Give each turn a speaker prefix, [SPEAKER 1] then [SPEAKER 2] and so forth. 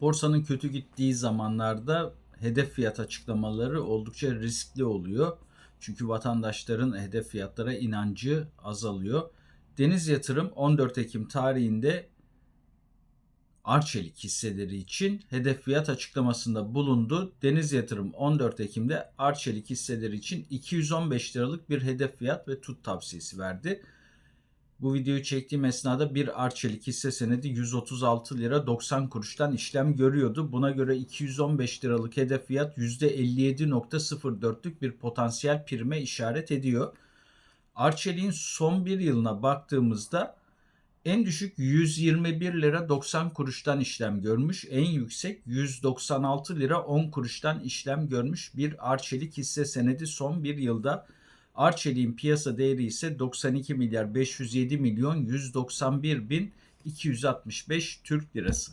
[SPEAKER 1] Borsanın kötü gittiği zamanlarda hedef fiyat açıklamaları oldukça riskli oluyor. Çünkü vatandaşların hedef fiyatlara inancı azalıyor. Deniz Yatırım 14 Ekim tarihinde Arçelik hisseleri için hedef fiyat açıklamasında bulundu. Deniz Yatırım 14 Ekim'de Arçelik hisseleri için 215 liralık bir hedef fiyat ve tut tavsiyesi verdi. Bu videoyu çektiğim esnada bir Arçelik hisse senedi 136 lira 90 kuruştan işlem görüyordu. Buna göre 215 liralık hedef fiyat %57.04'lük bir potansiyel prime işaret ediyor. Arçelik'in son bir yılına baktığımızda en düşük 121 lira 90 kuruştan işlem görmüş. En yüksek 196 lira 10 kuruştan işlem görmüş bir Arçelik hisse senedi son bir yılda. Arçelik'in piyasa değeri ise 92 milyar 507 milyon 191 bin 265 Türk lirası.